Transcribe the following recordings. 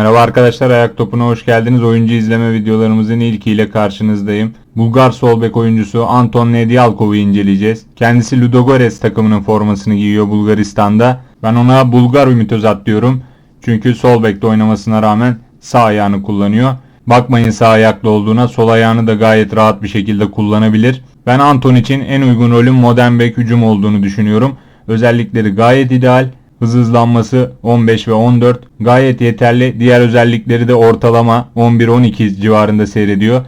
Merhaba arkadaşlar Ayak Topu'na hoş geldiniz. Oyuncu izleme videolarımızın ilkiyle karşınızdayım. Bulgar sol bek oyuncusu Anton Nedialkov'u inceleyeceğiz. Kendisi Ludogorets takımının formasını giyiyor Bulgaristan'da. Ben ona Bulgar Ümit Özat diyorum. Çünkü sol bekte oynamasına rağmen sağ ayağını kullanıyor. Bakmayın sağ ayaklı olduğuna sol ayağını da gayet rahat bir şekilde kullanabilir. Ben Anton için en uygun rolün modern bek hücum olduğunu düşünüyorum. Özellikleri gayet ideal. Hız hızlanması 15 ve 14 gayet yeterli. Diğer özellikleri de ortalama 11-12 civarında seyrediyor.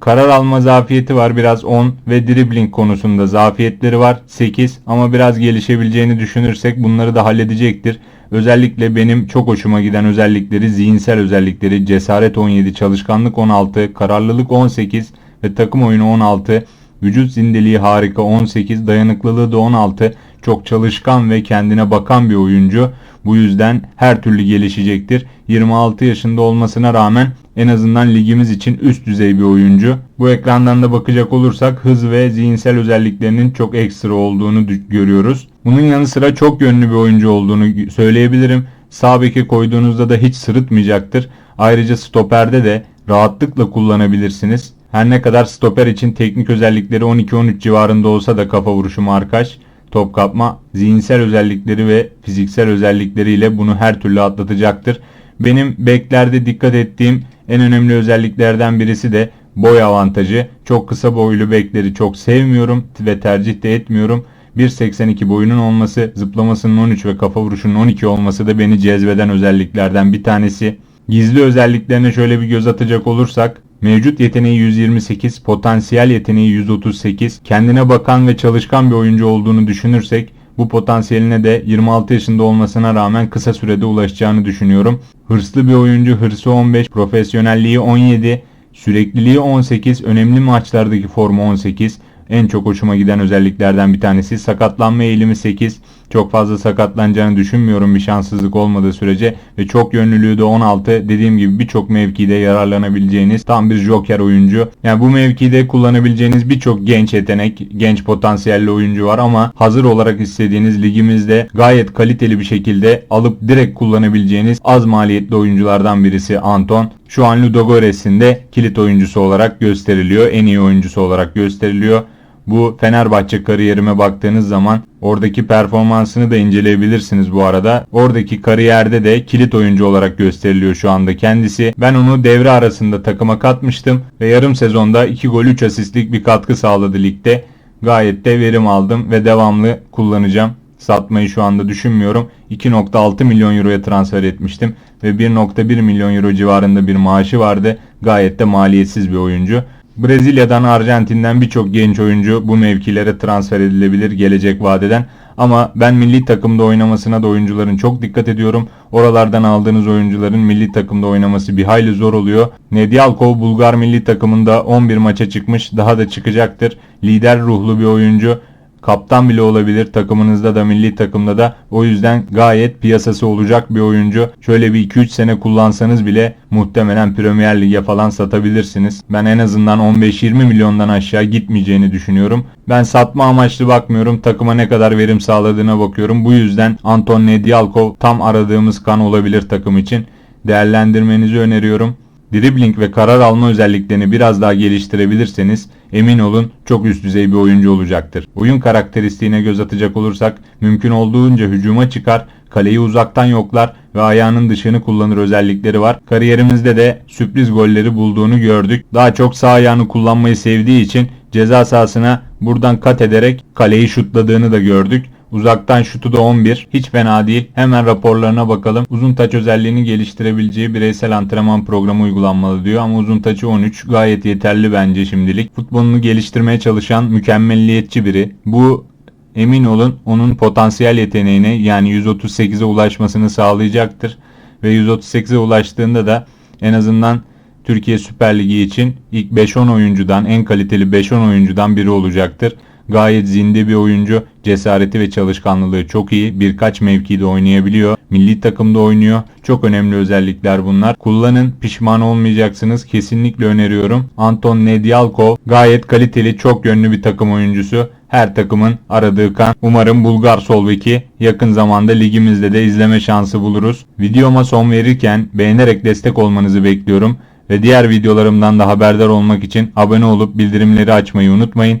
Karar alma zafiyeti var biraz 10 ve dribbling konusunda zafiyetleri var 8 ama biraz gelişebileceğini düşünürsek bunları da halledecektir. Özellikle benim çok hoşuma giden özellikleri zihinsel özellikleri cesaret 17, çalışkanlık 16, kararlılık 18 ve takım oyunu 16. Vücut zindeliği harika 18, dayanıklılığı da 16. Çok çalışkan ve kendine bakan bir oyuncu. Bu yüzden her türlü gelişecektir. 26 yaşında olmasına rağmen en azından ligimiz için üst düzey bir oyuncu. Bu ekrandan da bakacak olursak hız ve zihinsel özelliklerinin çok ekstra olduğunu görüyoruz. Bunun yanı sıra çok yönlü bir oyuncu olduğunu söyleyebilirim. Sağ beke koyduğunuzda da hiç sırıtmayacaktır. Ayrıca stoperde de rahatlıkla kullanabilirsiniz. Her ne kadar stoper için teknik özellikleri 12-13 civarında olsa da kafa vuruşu markaj, top kapma, zihinsel özellikleri ve fiziksel özellikleriyle bunu her türlü atlatacaktır. Benim beklerde dikkat ettiğim en önemli özelliklerden birisi de boy avantajı. Çok kısa boylu bekleri çok sevmiyorum ve tercih de etmiyorum. 1.82 boyunun olması, zıplamasının 13 ve kafa vuruşunun 12 olması da beni cezbeden özelliklerden bir tanesi. Gizli özelliklerine şöyle bir göz atacak olursak Mevcut yeteneği 128, potansiyel yeteneği 138, kendine bakan ve çalışkan bir oyuncu olduğunu düşünürsek bu potansiyeline de 26 yaşında olmasına rağmen kısa sürede ulaşacağını düşünüyorum. Hırslı bir oyuncu, hırsı 15, profesyonelliği 17, sürekliliği 18, önemli maçlardaki formu 18, en çok hoşuma giden özelliklerden bir tanesi. Sakatlanma eğilimi 8. Çok fazla sakatlanacağını düşünmüyorum bir şanssızlık olmadığı sürece. Ve çok yönlülüğü de 16. Dediğim gibi birçok mevkide yararlanabileceğiniz tam bir joker oyuncu. Yani bu mevkide kullanabileceğiniz birçok genç yetenek, genç potansiyelli oyuncu var ama hazır olarak istediğiniz ligimizde gayet kaliteli bir şekilde alıp direkt kullanabileceğiniz az maliyetli oyunculardan birisi Anton. Şu an Ludogores'in de kilit oyuncusu olarak gösteriliyor. En iyi oyuncusu olarak gösteriliyor. Bu Fenerbahçe kariyerime baktığınız zaman oradaki performansını da inceleyebilirsiniz bu arada. Oradaki kariyerde de kilit oyuncu olarak gösteriliyor şu anda kendisi. Ben onu devre arasında takıma katmıştım ve yarım sezonda 2 gol 3 asistlik bir katkı sağladı ligde. Gayet de verim aldım ve devamlı kullanacağım. Satmayı şu anda düşünmüyorum. 2.6 milyon euroya transfer etmiştim ve 1.1 milyon euro civarında bir maaşı vardı. Gayet de maliyetsiz bir oyuncu. Brezilya'dan, Arjantin'den birçok genç oyuncu bu mevkilere transfer edilebilir gelecek vadeden. Ama ben milli takımda oynamasına da oyuncuların çok dikkat ediyorum. Oralardan aldığınız oyuncuların milli takımda oynaması bir hayli zor oluyor. Nedialkov Bulgar milli takımında 11 maça çıkmış daha da çıkacaktır. Lider ruhlu bir oyuncu kaptan bile olabilir takımınızda da milli takımda da. O yüzden gayet piyasası olacak bir oyuncu. Şöyle bir 2-3 sene kullansanız bile muhtemelen Premier Lig'e falan satabilirsiniz. Ben en azından 15-20 milyondan aşağı gitmeyeceğini düşünüyorum. Ben satma amaçlı bakmıyorum. Takıma ne kadar verim sağladığına bakıyorum. Bu yüzden Anton Nedialkov tam aradığımız kan olabilir takım için. Değerlendirmenizi öneriyorum dribbling ve karar alma özelliklerini biraz daha geliştirebilirseniz emin olun çok üst düzey bir oyuncu olacaktır. Oyun karakteristiğine göz atacak olursak mümkün olduğunca hücuma çıkar, kaleyi uzaktan yoklar ve ayağının dışını kullanır özellikleri var. Kariyerimizde de sürpriz golleri bulduğunu gördük. Daha çok sağ ayağını kullanmayı sevdiği için ceza sahasına buradan kat ederek kaleyi şutladığını da gördük. Uzaktan şutu da 11. Hiç fena değil. Hemen raporlarına bakalım. Uzun taç özelliğini geliştirebileceği bireysel antrenman programı uygulanmalı diyor ama uzun taçı 13 gayet yeterli bence şimdilik. Futbolunu geliştirmeye çalışan mükemmelliyetçi biri. Bu emin olun onun potansiyel yeteneğine yani 138'e ulaşmasını sağlayacaktır. Ve 138'e ulaştığında da en azından Türkiye Süper Ligi için ilk 5-10 oyuncudan en kaliteli 5-10 oyuncudan biri olacaktır. Gayet zinde bir oyuncu. Cesareti ve çalışkanlığı çok iyi. Birkaç mevkide oynayabiliyor. Milli takımda oynuyor. Çok önemli özellikler bunlar. Kullanın pişman olmayacaksınız. Kesinlikle öneriyorum. Anton Nedialkov gayet kaliteli çok yönlü bir takım oyuncusu. Her takımın aradığı kan. Umarım Bulgar sol beki yakın zamanda ligimizde de izleme şansı buluruz. Videoma son verirken beğenerek destek olmanızı bekliyorum. Ve diğer videolarımdan da haberdar olmak için abone olup bildirimleri açmayı unutmayın.